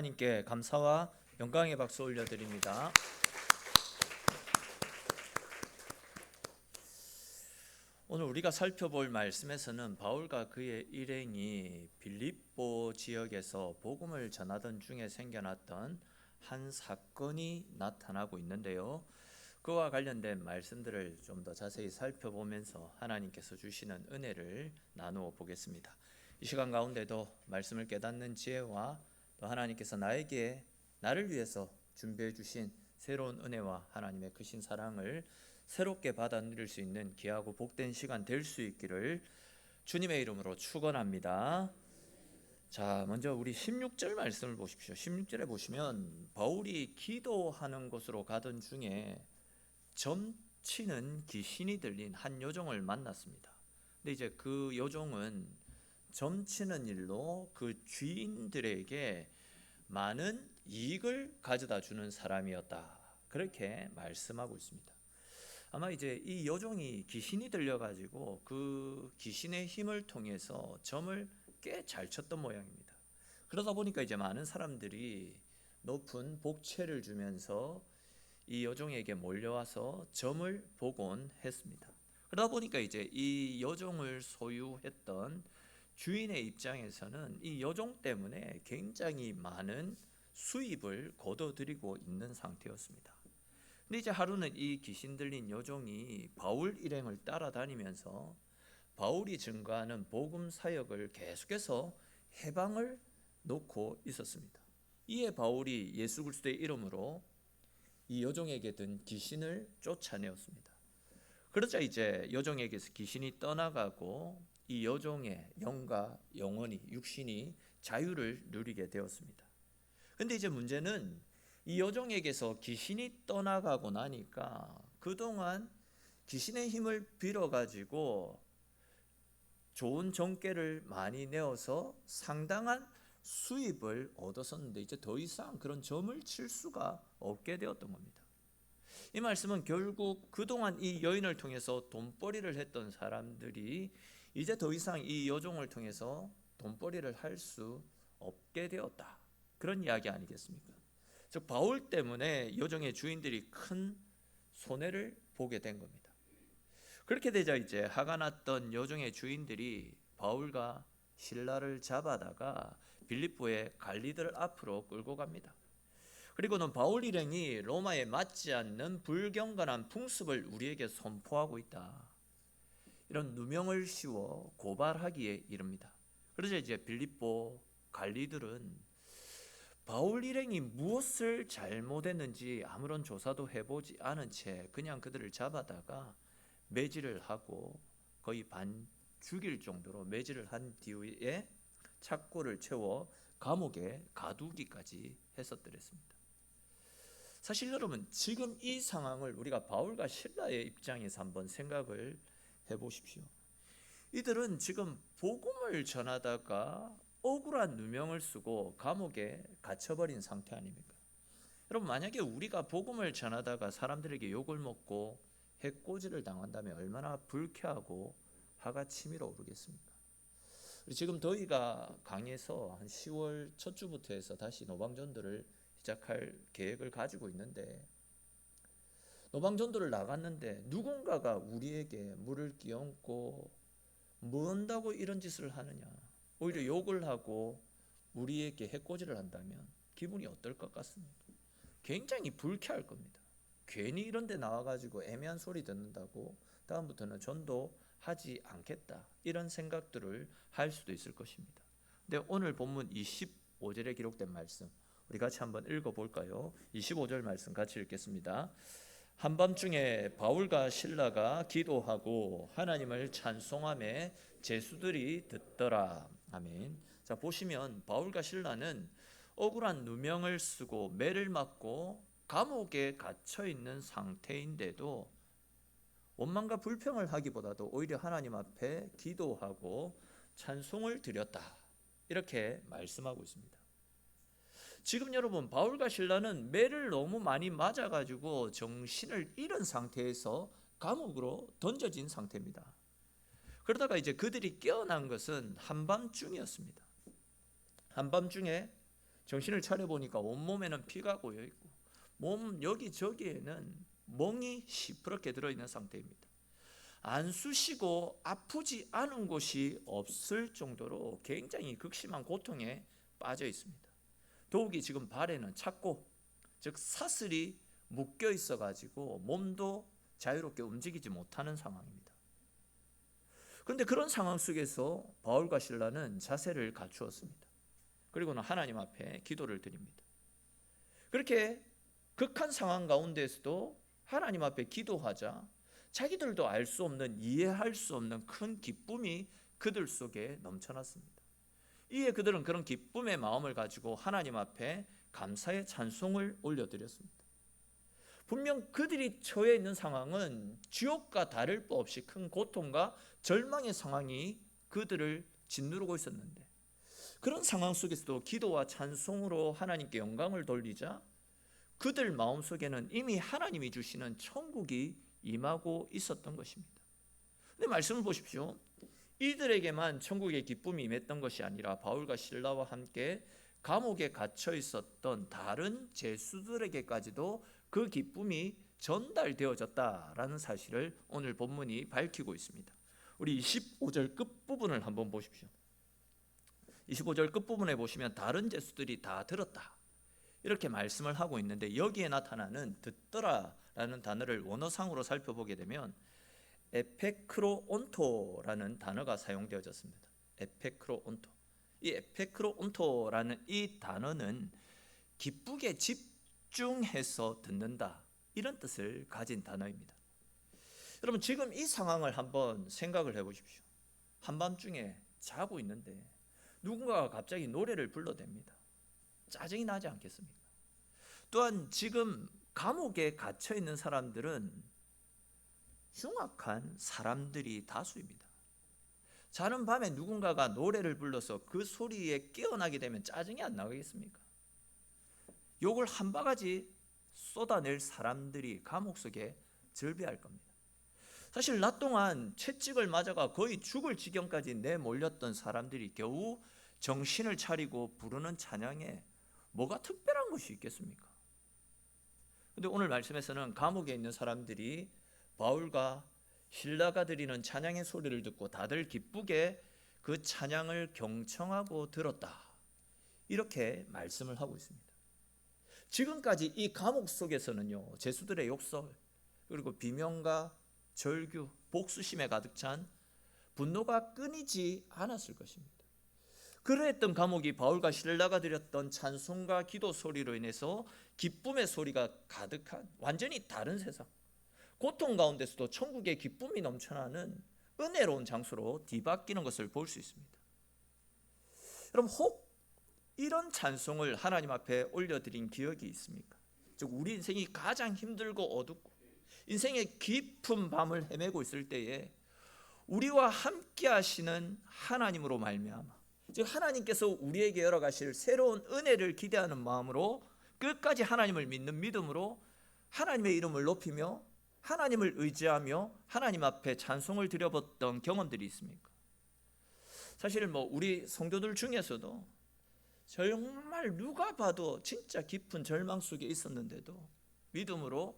하나님께 감사와 영광의 박수 올려드립니다. 오늘 우리가 살펴볼 말씀에서는 바울과 그의 일행이 빌립보 지역에서 복음을 전하던 중에 생겨났던 한 사건이 나타나고 있는데요. 그와 관련된 말씀들을 좀 더 자세히 살펴보면서 하나님께서 주시는 은혜를 나누어 보겠습니다. 이 시간 가운데도 말씀을 깨닫는 지혜와 또 하나님께서 나에게 나를 위해서 준비해 주신 새로운 은혜와 하나님의 크신 사랑을 새롭게 받아 누릴 수 있는 귀하고 복된 시간 될 수 있기를 주님의 이름으로 축원합니다. 자, 먼저 우리 16절 말씀을 보십시오. 16절에 보시면 바울이 기도하는 곳으로 가던 중에 점치는 귀신이 들린 한 요정을 만났습니다. 근데 이제 그 요정은 점치는 일로 그 주인들에게 많은 이익을 가져다 주는 사람이었다. 그렇게 말씀하고 있습니다. 아마 이제 이 요정이 귀신이 들려 가지고 그 귀신의 힘을 통해서 점을 꽤 잘 쳤던 모양입니다. 그러다 보니까 이제 많은 사람들이 높은 복채를 주면서 이 여종에게 몰려와서 점을 보곤 했습니다. 그러다 보니까 이제 이 여종을 소유했던 주인의 입장에서는 이 여종 때문에 굉장히 많은 수입을 거둬들이고 있는 상태였습니다. 근데 이제 하루는 이 귀신 들린 여종이 바울 일행을 따라다니면서 바울이 증거하는 복음 사역을 계속해서 해방을 놓고 있었습니다. 이에 바울이 예수 그리스도의 이름으로 이 여종에게 든 귀신을 쫓아내었습니다. 그러자 이제 여종에게서 귀신이 떠나가고 이 여종의 영과 영혼이 육신이 자유를 누리게 되었습니다. 근데 이제 문제는 이 여종에게서 귀신이 떠나가고 나니까 그동안 귀신의 힘을 빌어 가지고 좋은 정계를 많이 내어서 상당한 수입을 얻었었는데 이제 더 이상 그런 점을 칠 수가 없게 되었던 겁니다. 이 말씀은 결국 그동안 이 여인을 통해서 돈벌이를 했던 사람들이 이제 더 이상 이 여종을 통해서 돈벌이를 할 수 없게 되었다. 그런 이야기 아니겠습니까? 즉 바울 때문에 여종의 주인들이 큰 손해를 보게 된 겁니다. 그렇게 되자 이제 화가 났던 여종의 주인들이 바울과 신라를 잡아다가 빌립보의 관리들 앞으로 끌고 갑니다. 그리고는 바울 일행이 로마에 맞지 않는 불경건한 풍습을 우리에게 선포하고 있다. 이런 누명을 씌워 고발하기에 이릅니다. 그러자 이제 빌립보 관리들은 바울 일행이 무엇을 잘못했는지 아무런 조사도 해보지 않은 채 그냥 그들을 잡아다가 매질을 하고 거의 반 죽일 정도로 매질을 한 뒤에 착고를 채워 감옥에 가두기까지 했었더랬습니다. 사실 여러분 지금 이 상황을 우리가 바울과 신라의 입장에서 한번 생각을 해보십시오. 이들은 지금 복음을 전하다가 억울한 누명을 쓰고 감옥에 갇혀버린 상태 아닙니까? 여러분 만약에 우리가 복음을 전하다가 사람들에게 욕을 먹고 해코지를 당한다면 얼마나 불쾌하고 화가 치밀어 오르겠습니까? 지금 더위가 강해서 한 10월 첫 주부터 해서 다시 노방전도를 시작할 계획을 가지고 있는데 노방전도를 나갔는데 누군가가 우리에게 물을 끼얹고 뭔다고 이런 짓을 하느냐 오히려 욕을 하고 우리에게 해코지를 한다면 기분이 어떨 것 같습니까? 굉장히 불쾌할 겁니다. 괜히 이런 데 나와가지고 애매한 소리 듣는다고 다음부터는 전도하지 않겠다 이런 생각들을 할 수도 있을 것입니다. 근데 오늘 본문 25절에 기록된 말씀 우리 같이 한번 읽어볼까요? 25절 말씀 같이 읽겠습니다. 한밤중에 바울과 신라가 기도하고 하나님을 찬송함에 제수들이 듣더라. 아멘. 자 보시면 바울과 신라는 억울한 누명을 쓰고 매를 맞고 감옥에 갇혀 있는 상태인데도 원망과 불평을 하기보다도 오히려 하나님 앞에 기도하고 찬송을 드렸다. 이렇게 말씀하고 있습니다. 지금 여러분 바울과 신라는 매를 너무 많이 맞아 가지고 정신을 잃은 상태에서 감옥으로 던져진 상태입니다. 그러다가 이제 그들이 깨어난 것은 한밤중이었습니다. 한밤중에 정신을 차려 보니까 온몸에는 피가 고여 있고 몸 여기저기에는 멍이 시퍼렇게 들어 있는 상태입니다. 안 쑤시고 아프지 않은 곳이 없을 정도로 굉장히 극심한 고통에 빠져 있습니다. 더욱이 지금 발에는 찼고 즉 사슬이 묶여 있어 가지고 몸도 자유롭게 움직이지 못하는 상황입니다. 그런데 그런 상황 속에서 바울과 신라는 자세를 갖추었습니다. 그리고는 하나님 앞에 기도를 드립니다. 그렇게 극한 상황 가운데서도 하나님 앞에 기도하자 자기들도 알 수 없는 이해할 수 없는 큰 기쁨이 그들 속에 넘쳐났습니다. 이에 그들은 그런 기쁨의 마음을 가지고 하나님 앞에 감사의 찬송을 올려드렸습니다. 분명 그들이 처해 있는 상황은 지옥과 다를 바 없이 큰 고통과 절망의 상황이 그들을 짓누르고 있었는데 그런 상황 속에서도 기도와 찬송으로 하나님께 영광을 돌리자 그들 마음 속에는 이미 하나님이 주시는 천국이 임하고 있었던 것입니다. 근데 말씀을 보십시오. 이들에게만 천국의 기쁨이 임했던 것이 아니라 바울과 신라와 함께 감옥에 갇혀 있었던 다른 제수들에게까지도 그 기쁨이 전달되어졌다라는 사실을 오늘 본문이 밝히고 있습니다. 우리 25절 끝부분을 한번 보십시오. 25절 끝부분에 보시면 다른 제수들이 다 들었다. 이렇게 말씀을 하고 있는데 여기에 나타나는 듣더라라는 단어를 원어상으로 살펴보게 되면 에페크로온토라는 단어가 사용되어졌습니다. 에페크로온토. 이 에페크로온토라는 이 단어는 기쁘게 집중해서 듣는다 이런 뜻을 가진 단어입니다. 여러분 지금 이 상황을 한번 생각을 해 보십시오. 한밤중에 자고 있는데 누군가가 갑자기 노래를 불러댑니다. 짜증이 나지 않겠습니까? 또한 지금 감옥에 갇혀 있는 사람들은 흉악한 사람들이 다수입니다. 자는 밤에 누군가가 노래를 불러서 그 소리에 깨어나게 되면 짜증이 안 나겠습니까? 욕을 한 바가지 쏟아낼 사람들이 감옥 속에 절비할 겁니다. 사실 낮 동안 채찍을 맞아가 거의 죽을 지경까지 내몰렸던 사람들이 겨우 정신을 차리고 부르는 찬양에 뭐가 특별한 것이 있겠습니까? 근데 오늘 말씀에서는 감옥에 있는 사람들이 바울과 신라가 드리는 찬양의 소리를 듣고 다들 기쁘게 그 찬양을 경청하고 들었다. 이렇게 말씀을 하고 있습니다. 지금까지 이 감옥 속에서는요, 제수들의 욕설, 그리고 비명과 절규, 복수심에 가득 찬 분노가 끊이지 않았을 것입니다. 그러했던 감옥이 바울과 신라가 드렸던 찬송과 기도 소리로 인해서 기쁨의 소리가 가득한 완전히 다른 세상, 고통 가운데서도 천국의 기쁨이 넘쳐나는 은혜로운 장소로 뒤바뀌는 것을 볼 수 있습니다. 여러분 혹 이런 찬송을 하나님 앞에 올려드린 기억이 있습니까? 즉 우리 인생이 가장 힘들고 어둡고 인생의 깊은 밤을 헤매고 있을 때에 우리와 함께 하시는 하나님으로 말미암아 즉 하나님께서 우리에게 열어가실 새로운 은혜를 기대하는 마음으로 끝까지 하나님을 믿는 믿음으로 하나님의 이름을 높이며 하나님을 의지하며 하나님 앞에 찬송을 드려봤던 경험들이 있습니까? 사실 뭐 우리 성도들 중에서도 정말 누가 봐도 진짜 깊은 절망 속에 있었는데도 믿음으로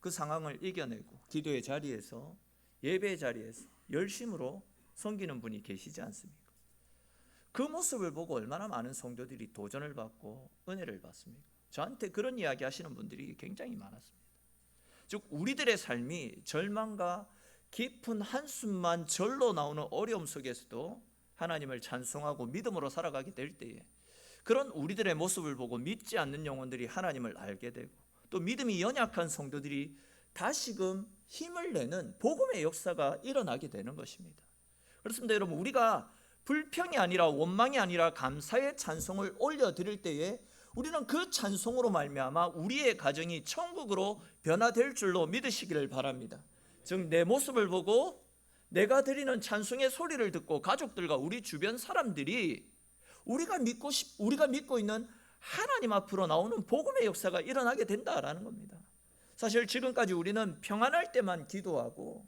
그 상황을 이겨내고 기도의 자리에서 예배의 자리에서 열심으로 섬기는 분이 계시지 않습니까? 그 모습을 보고 얼마나 많은 성도들이 도전을 받고 은혜를 받습니까? 저한테 그런 이야기 하시는 분들이 굉장히 많았습니다. 즉 우리들의 삶이 절망과 깊은 한숨만 절로 나오는 어려움 속에서도 하나님을 찬송하고 믿음으로 살아가게 될 때에 그런 우리들의 모습을 보고 믿지 않는 영혼들이 하나님을 알게 되고 또 믿음이 연약한 성도들이 다시금 힘을 내는 복음의 역사가 일어나게 되는 것입니다. 그렇습니다, 여러분. 우리가 불평이 아니라 원망이 아니라 감사의 찬송을 올려 드릴 때에 우리는 그 찬송으로 말미암아 우리의 가정이 천국으로 변화될 줄로 믿으시기를 바랍니다. 즉 내 모습을 보고 내가 드리는 찬송의 소리를 듣고 가족들과 우리 주변 사람들이 우리가 믿고 싶, 우리가 믿고 있는 하나님 앞으로 나오는 복음의 역사가 일어나게 된다라는 겁니다. 사실 지금까지 우리는 평안할 때만 기도하고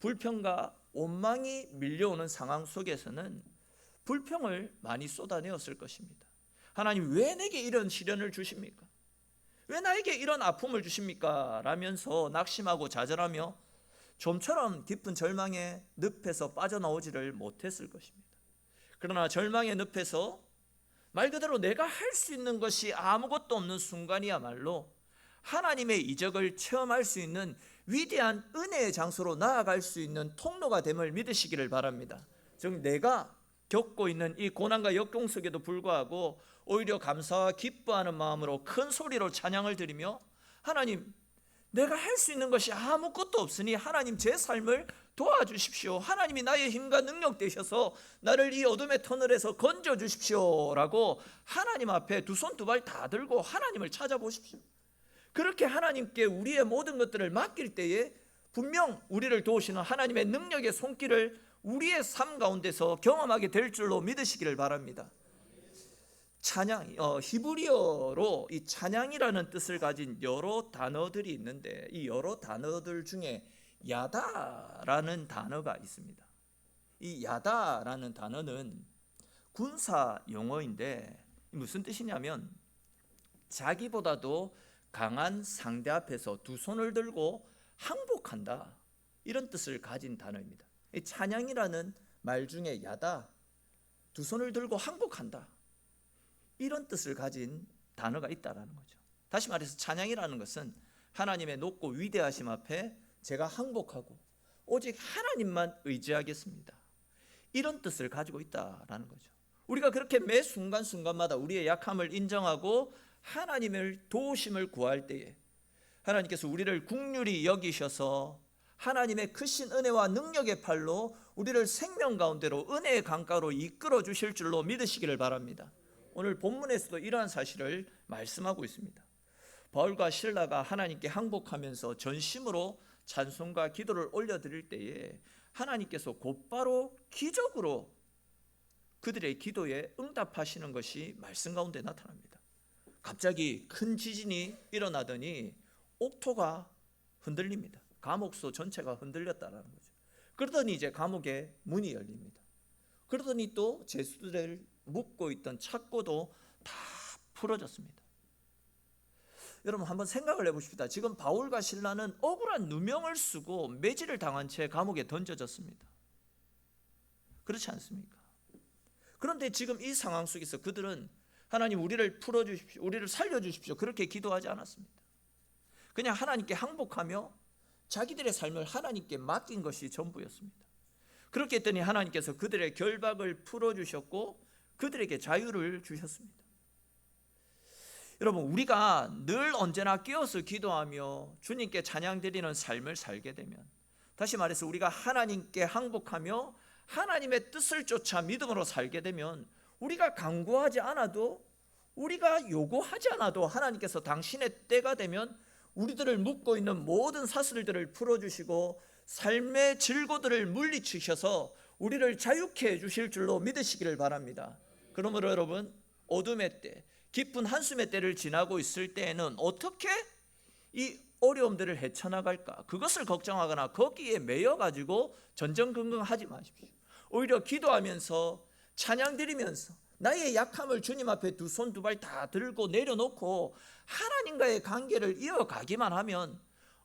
불평과 원망이 밀려오는 상황 속에서는 불평을 많이 쏟아내었을 것입니다. 하나님 왜 내게 이런 시련을 주십니까? 왜 나에게 이런 아픔을 주십니까? 라면서 낙심하고 좌절하며 좀처럼 깊은 절망의 늪에서 빠져나오지를 못했을 것입니다. 그러나 절망의 늪에서 말 그대로 내가 할 수 있는 것이 아무것도 없는 순간이야말로 하나님의 이적을 체험할 수 있는 위대한 은혜의 장소로 나아갈 수 있는 통로가 됨을 믿으시기를 바랍니다. 즉 내가 겪고 있는 이 고난과 역경 속에도 불구하고 오히려 감사와 기뻐하는 마음으로 큰 소리로 찬양을 드리며 하나님 내가 할 수 있는 것이 아무것도 없으니 하나님 제 삶을 도와주십시오. 하나님이 나의 힘과 능력 되셔서 나를 이 어둠의 터널에서 건져 주십시오라고 하나님 앞에 두 손 두 발 다 들고 하나님을 찾아보십시오. 그렇게 하나님께 우리의 모든 것들을 맡길 때에 분명 우리를 도우시는 하나님의 능력의 손길을 우리의 삶 가운데서 경험하게 될 줄로 믿으시기를 바랍니다. 찬양, 어, 히브리어로 이 찬양이라는 뜻을 가진 여러 단어들이 있는데 이 여러 단어들 중에 야다라는 단어가 있습니다. 이 야다라는 단어는 군사 용어인데 무슨 뜻이냐면 자기보다도 강한 상대 앞에서 두 손을 들고 항복한다 이런 뜻을 가진 단어입니다. 이 찬양이라는 말 중에 야다 두 손을 들고 항복한다 이런 뜻을 가진 단어가 있다라는 거죠. 다시 말해서 찬양이라는 것은 하나님의 높고 위대하심 앞에 제가 항복하고 오직 하나님만 의지하겠습니다. 이런 뜻을 가지고 있다라는 거죠. 우리가 그렇게 매 순간순간마다 우리의 약함을 인정하고 하나님을 도우심을 구할 때에 하나님께서 우리를 국률이 여기셔서 하나님의 크신 은혜와 능력의 팔로 우리를 생명 가운데로 은혜의 강가로 이끌어 주실 줄로 믿으시기를 바랍니다. 오늘 본문에서도 이러한 사실을 말씀하고 있습니다. 바울과 신라가 하나님께 항복하면서 전심으로 찬송과 기도를 올려드릴 때에 하나님께서 곧바로 기적으로 그들의 기도에 응답하시는 것이 말씀 가운데 나타납니다. 갑자기 큰 지진이 일어나더니 옥토가 흔들립니다. 감옥소 전체가 흔들렸다라는 거죠. 그러더니 이제 감옥의 문이 열립니다. 그러더니 또 제수들 을 묶고 있던 착고도 다 풀어졌습니다. 여러분 한번 생각을 해보십시다. 지금 바울과 신라는 억울한 누명을 쓰고 매질을 당한 채 감옥에 던져졌습니다. 그렇지 않습니까? 그런데 지금 이 상황 속에서 그들은 하나님 우리를 풀어 주십시오, 우리를 살려 주십시오 그렇게 기도하지 않았습니다. 그냥 하나님께 항복하며 자기들의 삶을 하나님께 맡긴 것이 전부였습니다. 그렇게 했더니 하나님께서 그들의 결박을 풀어 주셨고 그들에게 자유를 주셨습니다. 여러분 우리가 늘 언제나 깨어서 기도하며 주님께 찬양 드리는 삶을 살게 되면 다시 말해서 우리가 하나님께 항복하며 하나님의 뜻을 쫓아 믿음으로 살게 되면 우리가 강구하지 않아도 우리가 요구하지 않아도 하나님께서 당신의 때가 되면 우리들을 묶고 있는 모든 사슬들을 풀어주시고 삶의 질고들을 물리치셔서 우리를 자유케 해주실 줄로 믿으시기를 바랍니다. 그러므로 여러분 어둠의 때, 깊은 한숨의 때를 지나고 있을 때에는 어떻게 이 어려움들을 헤쳐나갈까? 그것을 걱정하거나 거기에 매여 가지고 전전긍긍하지 마십시오. 오히려 기도하면서 찬양 드리면서 나의 약함을 주님 앞에 두 손 두 발 다 들고 내려놓고 하나님과의 관계를 이어가기만 하면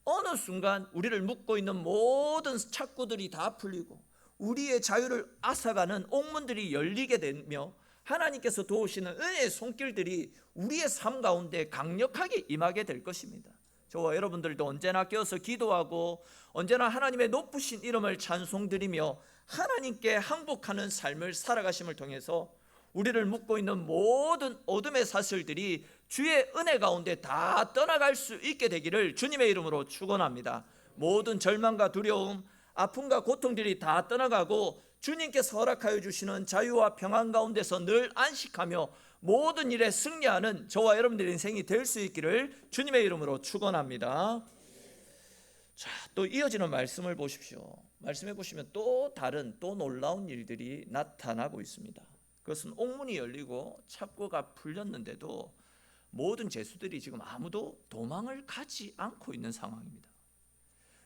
어느 순간 우리를 묶고 있는 모든 착구들이 다 풀리고 우리의 자유를 앗아가는 옥문들이 열리게 되며 하나님께서 도우시는 은혜의 손길들이 우리의 삶 가운데 강력하게 임하게 될 것입니다. 저와 여러분들도 언제나 껴서 기도하고 언제나 하나님의 높으신 이름을 찬송드리며 하나님께 항복하는 삶을 살아가심을 통해서 우리를 묶고 있는 모든 어둠의 사슬들이 주의 은혜 가운데 다 떠나갈 수 있게 되기를 주님의 이름으로 축원합니다. 모든 절망과 두려움, 아픔과 고통들이 다 떠나가고 주님께서 허락하여 주시는 자유와 평안 가운데서 늘 안식하며 모든 일에 승리하는 저와 여러분들의 인생이 될 수 있기를 주님의 이름으로 축원합니다. 자, 또 이어지는 말씀을 보십시오. 말씀해 보시면 또 다른 또 놀라운 일들이 나타나고 있습니다. 그것은 옥문이 열리고 착고가 풀렸는데도 모든 제수들이 지금 아무도 도망을 가지 않고 있는 상황입니다.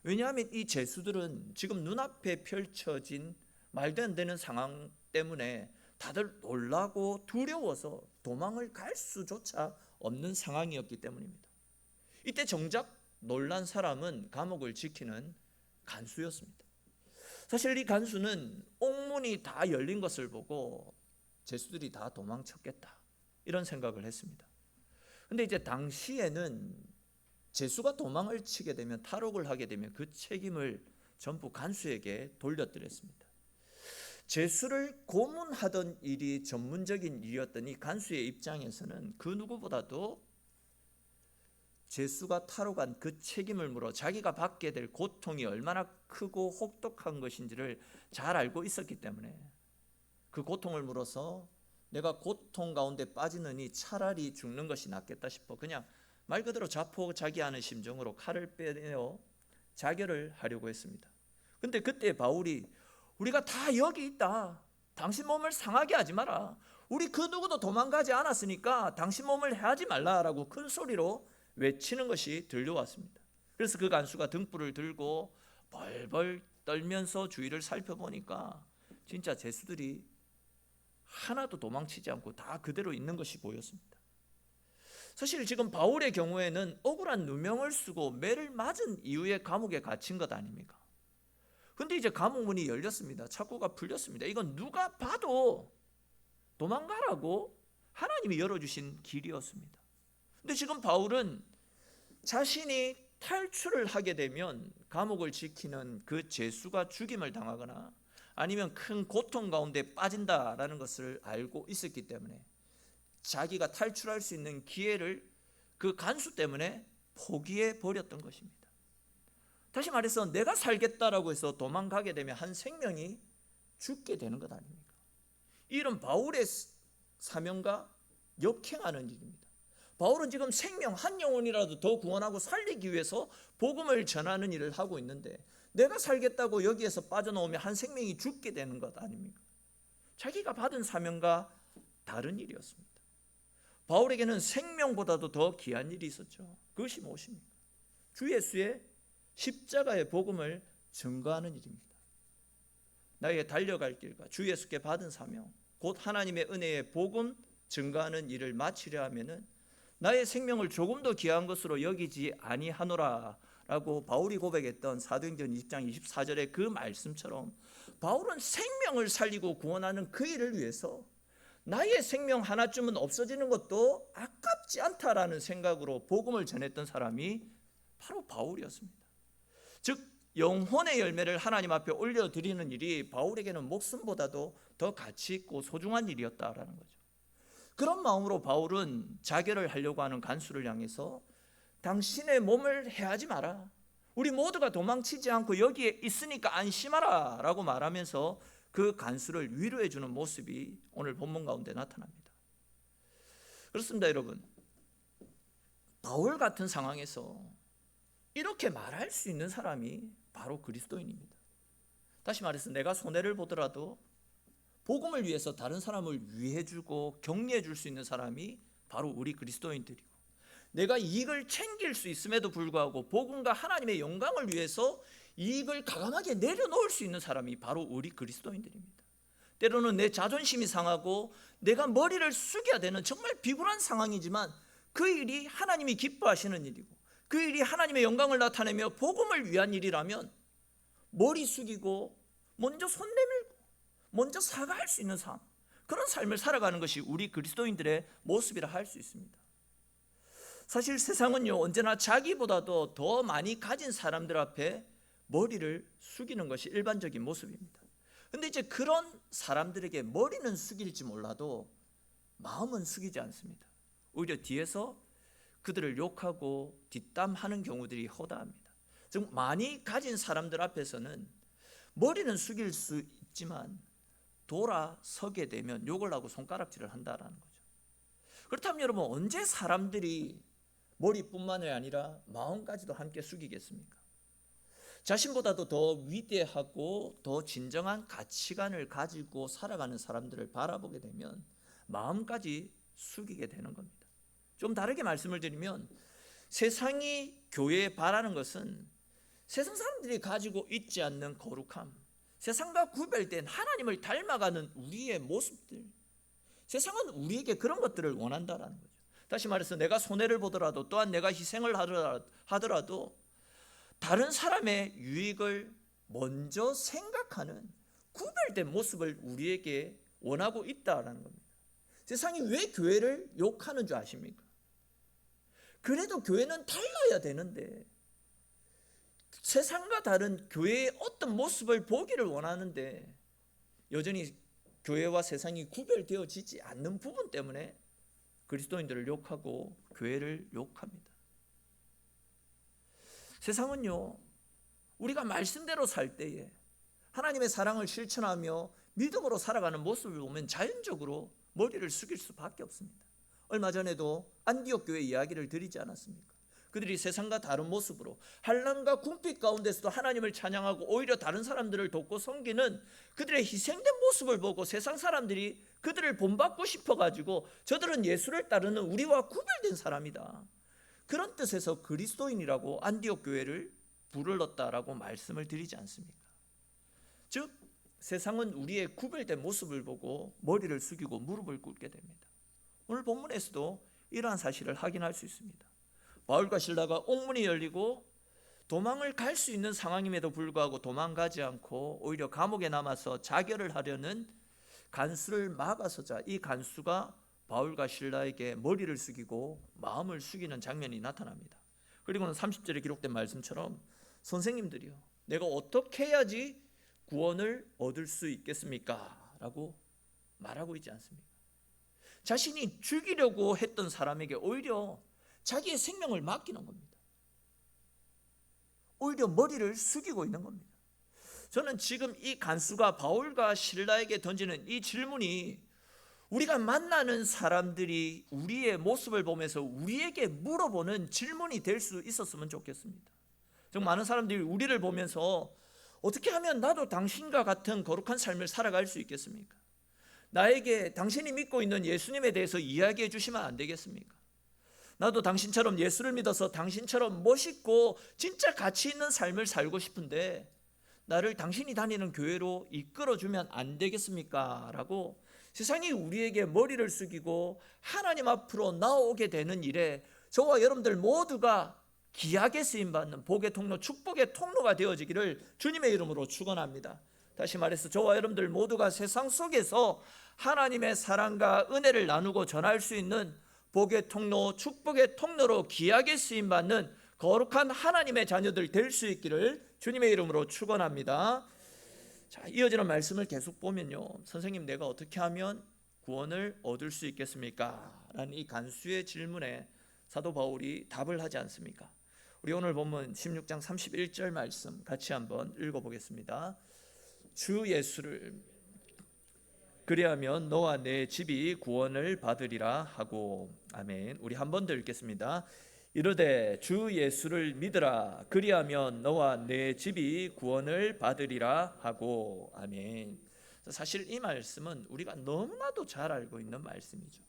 왜냐하면 이 제수들은 지금 눈앞에 펼쳐진 말도 안 되는 상황 때문에 다들 놀라고 두려워서 도망을 갈 수조차 없는 상황이었기 때문입니다. 이때 정작 놀란 사람은 감옥을 지키는 간수였습니다. 사실 이 간수는 옥문이 다 열린 것을 보고 죄수들이 다 도망쳤겠다 이런 생각을 했습니다. 근데 이제 당시에는 죄수가 도망을 치게 되면 탈옥을 하게 되면 그 책임을 전부 간수에게 돌려드렸습니다. 죄수를 고문하던 일이 전문적인 일이었더니 간수의 입장에서는 그 누구보다도 죄수가 탈옥한 그 책임을 물어 자기가 받게 될 고통이 얼마나 크고 혹독한 것인지를 잘 알고 있었기 때문에 그 고통을 물어서 내가 고통 가운데 빠지느니 차라리 죽는 것이 낫겠다 싶어 그냥 말 그대로 자포자기하는 심정으로 칼을 빼내어 자결을 하려고 했습니다. 근데 그때 바울이 우리가 다 여기 있다. 당신 몸을 상하게 하지 마라. 우리 그 누구도 도망가지 않았으니까 당신 몸을 해하지 말라라고 큰 소리로 외치는 것이 들려왔습니다. 그래서 그 간수가 등불을 들고 벌벌 떨면서 주위를 살펴보니까 진짜 죄수들이 하나도 도망치지 않고 다 그대로 있는 것이 보였습니다. 사실 지금 바울의 경우에는 억울한 누명을 쓰고 매를 맞은 이후에 감옥에 갇힌 것 아닙니까? 근데 이제 감옥 문이 열렸습니다. 착고가 풀렸습니다. 이건 누가 봐도 도망가라고 하나님이 열어주신 길이었습니다. 근데 지금 바울은 자신이 탈출을 하게 되면 감옥을 지키는 그 죄수가 죽임을 당하거나 아니면 큰 고통 가운데 빠진다라는 것을 알고 있었기 때문에 자기가 탈출할 수 있는 기회를 그 간수 때문에 포기해 버렸던 것입니다. 다시 말해서 내가 살겠다라고 해서 도망가게 되면 한 생명이 죽게 되는 것 아닙니까? 이런 바울의 사명과 역행하는 일입니다. 바울은 지금 생명 한 영혼이라도 더 구원하고 살리기 위해서 복음을 전하는 일을 하고 있는데 내가 살겠다고 여기에서 빠져나오면 한 생명이 죽게 되는 것 아닙니까? 자기가 받은 사명과 다른 일이었습니다. 바울에게는 생명보다도 더 귀한 일이 있었죠. 그것이 무엇입니까? 주 예수의 십자가의 복음을 증거하는 일입니다. 나의 달려갈 길과 주 예수께 받은 사명, 곧 하나님의 은혜의 복음 증거하는 일을 마치려 하면은 나의 생명을 조금 더 귀한 것으로 여기지 아니하노라 라고 바울이 고백했던 사도행전 20장 24절의 그 말씀처럼 바울은 생명을 살리고 구원하는 그 일을 위해서 나의 생명 하나쯤은 없어지는 것도 아깝지 않다라는 생각으로 복음을 전했던 사람이 바로 바울이었습니다. 즉 영혼의 열매를 하나님 앞에 올려 드리는 일이 바울에게는 목숨보다도 더 가치 있고 소중한 일이었다라는 거죠. 그런 마음으로 바울은 자결을 하려고 하는 간수를 향해서 당신의 몸을 해하지 마라. 우리 모두가 도망치지 않고 여기에 있으니까 안심하라 라고 말하면서 그 간수를 위로해 주는 모습이 오늘 본문 가운데 나타납니다. 그렇습니다, 여러분. 바울 같은 상황에서 이렇게 말할 수 있는 사람이 바로 그리스도인입니다. 다시 말해서 내가 손해를 보더라도 복음을 위해서 다른 사람을 위해 주고 격려해 줄 수 있는 사람이 바로 우리 그리스도인들이고 내가 이익을 챙길 수 있음에도 불구하고 복음과 하나님의 영광을 위해서 이익을 가감하게 내려놓을 수 있는 사람이 바로 우리 그리스도인들입니다. 때로는 내 자존심이 상하고 내가 머리를 숙여야 되는 정말 비굴한 상황이지만 그 일이 하나님이 기뻐하시는 일이고 그 일이 하나님의 영광을 나타내며 복음을 위한 일이라면 머리 숙이고 먼저 손 내밀고 먼저 사과할 수 있는 삶 그런 삶을 살아가는 것이 우리 그리스도인들의 모습이라 할 수 있습니다. 사실 세상은요 언제나 자기보다도 더 많이 가진 사람들 앞에 머리를 숙이는 것이 일반적인 모습입니다. 근데 이제 그런 사람들에게 머리는 숙일지 몰라도 마음은 숙이지 않습니다. 오히려 뒤에서 그들을 욕하고 뒷담하는 경우들이 허다합니다. 즉 많이 가진 사람들 앞에서는 머리는 숙일 수 있지만 돌아서게 되면 욕을 하고 손가락질을 한다라는 거죠. 그렇다면 여러분 언제 사람들이 머리뿐만이 아니라 마음까지도 함께 숙이겠습니까? 자신보다도 더 위대하고 더 진정한 가치관을 가지고 살아가는 사람들을 바라보게 되면 마음까지 숙이게 되는 겁니다. 좀 다르게 말씀을 드리면 세상이 교회에 바라는 것은 세상 사람들이 가지고 있지 않는 거룩함, 세상과 구별된 하나님을 닮아가는 우리의 모습들. 세상은 우리에게 그런 것들을 원한다라는 거죠. 다시 말해서 내가 손해를 보더라도 또한 내가 희생을 하더라도 다른 사람의 유익을 먼저 생각하는 구별된 모습을 우리에게 원하고 있다라는 겁니다. 세상이 왜 교회를 욕하는 줄 아십니까? 그래도 교회는 달라야 되는데 세상과 다른 교회의 어떤 모습을 보기를 원하는데 여전히 교회와 세상이 구별되어지지 않는 부분 때문에 그리스도인들을 욕하고 교회를 욕합니다. 세상은요, 우리가 말씀대로 살 때에 하나님의 사랑을 실천하며 믿음으로 살아가는 모습을 보면 자연적으로 머리를 숙일 수밖에 없습니다. 얼마 전에도 안디옥 교회 이야기를 드리지 않았습니까? 그들이 세상과 다른 모습으로 한란과 궁핍 가운데서도 하나님을 찬양하고 오히려 다른 사람들을 돕고 섬기는 그들의 희생된 모습을 보고 세상 사람들이 그들을 본받고 싶어 가지고 저들은 예수를 따르는 우리와 구별된 사람이다. 그런 뜻에서 그리스도인이라고 안디옥 교회를 불렀다라고 말씀을 드리지 않습니까? 즉 세상은 우리의 구별된 모습을 보고 머리를 숙이고 무릎을 꿇게 됩니다. 오늘 본문에서도 이러한 사실을 확인할 수 있습니다. 바울과 신라가 옥문이 열리고 도망을 갈 수 있는 상황임에도 불구하고 도망가지 않고 오히려 감옥에 남아서 자결을 하려는 간수를 막아서자 이 간수가 바울과 신라에게 머리를 숙이고 마음을 숙이는 장면이 나타납니다. 그리고는 30절에 기록된 말씀처럼 선생님들이요 내가 어떻게 해야지 구원을 얻을 수 있겠습니까? 라고 말하고 있지 않습니까? 자신이 죽이려고 했던 사람에게 오히려 자기의 생명을 맡기는 겁니다. 오히려 머리를 숙이고 있는 겁니다. 저는 지금 이 간수가 바울과 신라에게 던지는 이 질문이 우리가 만나는 사람들이 우리의 모습을 보면서 우리에게 물어보는 질문이 될 수 있었으면 좋겠습니다. 정 많은 사람들이 우리를 보면서 어떻게 하면 나도 당신과 같은 거룩한 삶을 살아갈 수 있겠습니까? 나에게 당신이 믿고 있는 예수님에 대해서 이야기해 주시면 안 되겠습니까? 나도 당신처럼 예수를 믿어서 당신처럼 멋있고 진짜 가치 있는 삶을 살고 싶은데 나를 당신이 다니는 교회로 이끌어 주면 안 되겠습니까? 라고 세상이 우리에게 머리를 숙이고 하나님 앞으로 나오게 되는 일에 저와 여러분들 모두가 귀하게 쓰임 받는 복의 통로, 축복의 통로가 되어지기를 주님의 이름으로 축원합니다. 다시 말해서 저와 여러분들 모두가 세상 속에서 하나님의 사랑과 은혜를 나누고 전할 수 있는 복의 통로, 축복의 통로로 귀하게 쓰임 받는 거룩한 하나님의 자녀들 될 수 있기를 주님의 이름으로 축원합니다. 자, 이어지는 말씀을 계속 보면요. 선생님 내가 어떻게 하면 구원을 얻을 수 있겠습니까? 라는 이 간수의 질문에 사도 바울이 답을 하지 않습니까? 우리 오늘 본문 16장 31절 말씀 같이 한번 읽어 보겠습니다. 주 예수를 그리하면 너와 내 집이 구원을 받으리라 하고 아멘. 우리 한 번 더 읽겠습니다. 이르되 주 예수를 믿으라 그리하면 너와 내 집이 구원을 받으리라 하고 아멘. 사실 이 말씀은 우리가 너무나도 잘 알고 있는 말씀이죠.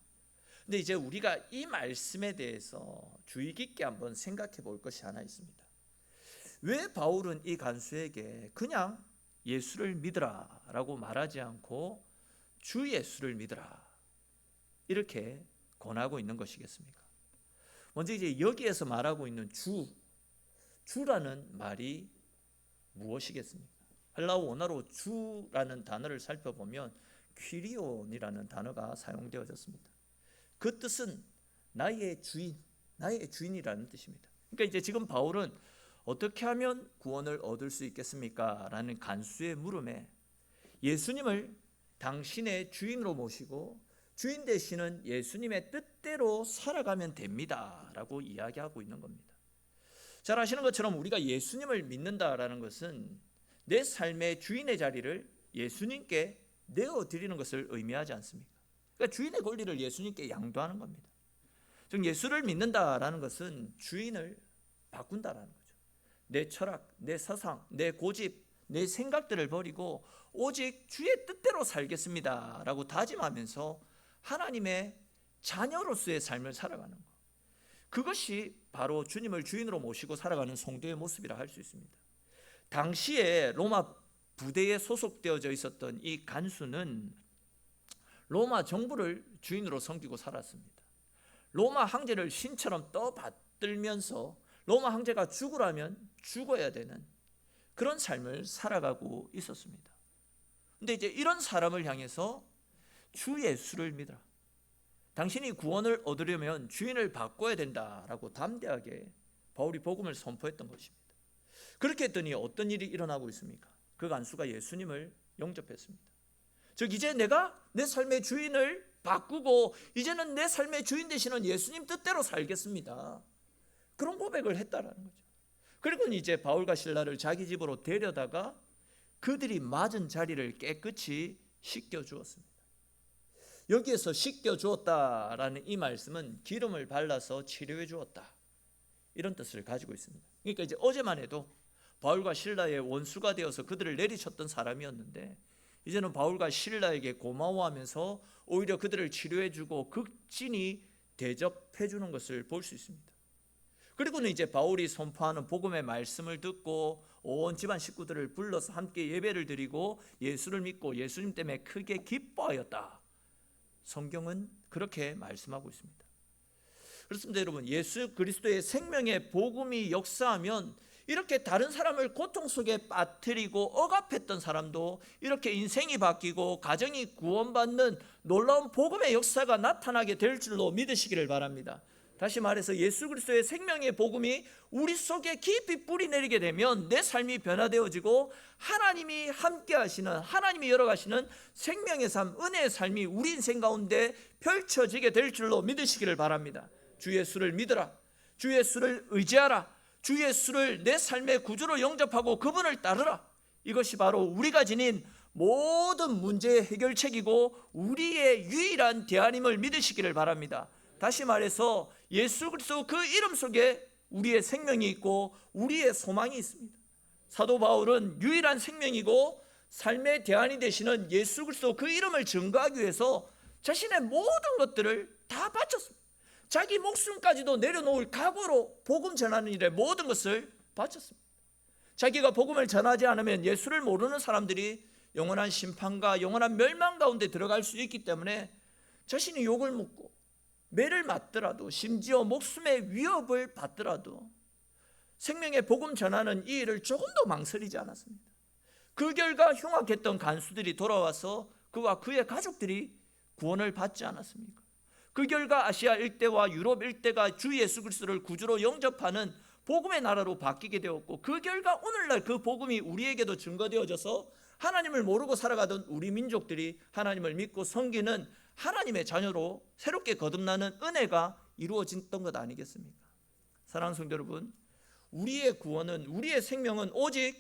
근데 이제 우리가 이 말씀에 대해서 주의 깊게 한번 생각해 볼 것이 하나 있습니다. 왜 바울은 이 간수에게 그냥 예수를 믿으라 라고 말하지 않고 주 예수를 믿으라 이렇게 권하고 있는 것이겠습니까? 먼저 이제 여기에서 말하고 있는 주, 주라는 말이 무엇이겠습니까? 헬라어 원어로 주라는 단어를 살펴보면 퀴리온이라는 단어가 사용되어졌습니다. 그 뜻은 나의 주인, 나의 주인이라는 뜻입니다. 그러니까 이제 지금 바울은 어떻게 하면 구원을 얻을 수 있겠습니까? 라는 간수의 물음에 예수님을 당신의 주인으로 모시고 주인 되시는 예수님의 뜻대로 살아가면 됩니다. 라고 이야기하고 있는 겁니다. 잘 아시는 것처럼 우리가 예수님을 믿는다라는 것은 내 삶의 주인의 자리를 예수님께 내어드리는 것을 의미하지 않습니까? 그러니까 주인의 권리를 예수님께 양도하는 겁니다. 즉 예수를 믿는다라는 것은 주인을 바꾼다라는 거죠. 내 철학, 내 사상, 내 고집, 내 생각들을 버리고 오직 주의 뜻대로 살겠습니다 라고 다짐하면서 하나님의 자녀로서의 삶을 살아가는 것. 그것이 바로 주님을 주인으로 모시고 살아가는 성도의 모습이라 할 수 있습니다. 당시에 로마 부대에 소속되어져 있었던 이 간수는 로마 정부를 주인으로 섬기고 살았습니다. 로마 황제를 신처럼 떠받들면서 로마 황제가 죽으라면 죽어야 되는 그런 삶을 살아가고 있었습니다. 근데 이제 이런 사람을 향해서 주 예수를 믿어라. 당신이 구원을 얻으려면 주인을 바꿔야 된다라고 담대하게 바울이 복음을 선포했던 것입니다. 그렇게 했더니 어떤 일이 일어나고 있습니까? 그 간수가 예수님을 영접했습니다. 즉 이제 내가 내 삶의 주인을 바꾸고 이제는 내 삶의 주인 되시는 예수님 뜻대로 살겠습니다. 그런 고백을 했다라는 거죠. 그리고 이제 바울과 신라를 자기 집으로 데려다가 그들이 맞은 자리를 깨끗이 씻겨 주었습니다. 여기에서 씻겨 주었다라는 이 말씀은 기름을 발라서 치료해 주었다. 이런 뜻을 가지고 있습니다. 그러니까 이제 어제만 해도 바울과 신라의 원수가 되어서 그들을 내리쳤던 사람이었는데 이제는 바울과 신라에게 고마워하면서 오히려 그들을 치료해 주고 극진히 대접해 주는 것을 볼 수 있습니다. 그리고는 이제 바울이 선포하는 복음의 말씀을 듣고 온 집안 식구들을 불러서 함께 예배를 드리고 예수를 믿고 예수님 때문에 크게 기뻐하였다. 성경은 그렇게 말씀하고 있습니다. 그렇습니다, 여러분. 예수 그리스도의 생명의 복음이 역사하면 이렇게 다른 사람을 고통 속에 빠뜨리고 억압했던 사람도 이렇게 인생이 바뀌고 가정이 구원받는 놀라운 복음의 역사가 나타나게 될 줄로 믿으시기를 바랍니다. 다시 말해서 예수 그리스도의 생명의 복음이 우리 속에 깊이 뿌리 내리게 되면 내 삶이 변화되어지고 하나님이 함께 하시는 하나님이 열어가시는 생명의 삶, 은혜의 삶이 우리 인생 가운데 펼쳐지게 될 줄로 믿으시기를 바랍니다. 주 예수를 믿어라. 주 예수를 의지하라. 주 예수를 내 삶의 구주로 영접하고 그분을 따르라. 이것이 바로 우리가 지닌 모든 문제의 해결책이고 우리의 유일한 대안임을 믿으시기를 바랍니다. 다시 말해서 예수 그리스도 그 이름 속에 우리의 생명이 있고 우리의 소망이 있습니다. 사도 바울은 유일한 생명이고 삶의 대안이 되시는 예수 그리스도 그 이름을 증거하기 위해서 자신의 모든 것들을 다 바쳤습니다. 자기 목숨까지도 내려놓을 각오로 복음 전하는 일에 모든 것을 바쳤습니다. 자기가 복음을 전하지 않으면 예수를 모르는 사람들이 영원한 심판과 영원한 멸망 가운데 들어갈 수 있기 때문에 자신이 욕을 먹고 매를 맞더라도 심지어 목숨의 위협을 받더라도 생명의 복음 전하는 이 일을 조금도 망설이지 않았습니다. 그 결과 흉악했던 간수들이 돌아와서 그와 그의 가족들이 구원을 받지 않았습니까? 그 결과 아시아 일대와 유럽 일대가 주 예수 그리스도를 구주로 영접하는 복음의 나라로 바뀌게 되었고 그 결과 오늘날 그 복음이 우리에게도 증거되어져서 하나님을 모르고 살아가던 우리 민족들이 하나님을 믿고 섬기는 하나님의 자녀로 새롭게 거듭나는 은혜가 이루어졌던 것 아니겠습니까? 사랑하는 성도 여러분, 우리의 구원은 우리의 생명은 오직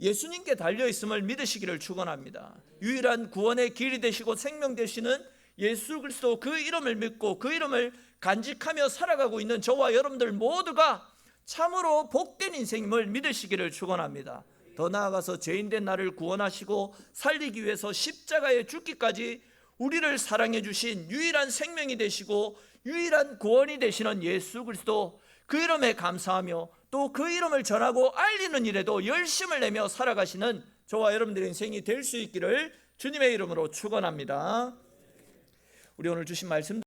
예수님께 달려 있음을 믿으시기를 축원합니다. 유일한 구원의 길이 되시고 생명 되시는 예수 그리스도 그 이름을 믿고 그 이름을 간직하며 살아가고 있는 저와 여러분들 모두가 참으로 복된 인생임을 믿으시기를 축원합니다. 더 나아가서 죄인된 나를 구원하시고 살리기 위해서 십자가에 죽기까지 우리를 사랑해 주신 유일한 생명이 되시고 유일한 구원이 되시는 예수 그리스도 그 이름에 감사하며 또 그 이름을 전하고 알리는 일에도 열심을 내며 살아가시는 저와 여러분들의 인생이 될 수 있기를 주님의 이름으로 축원합니다. 우리 오늘 주신 말씀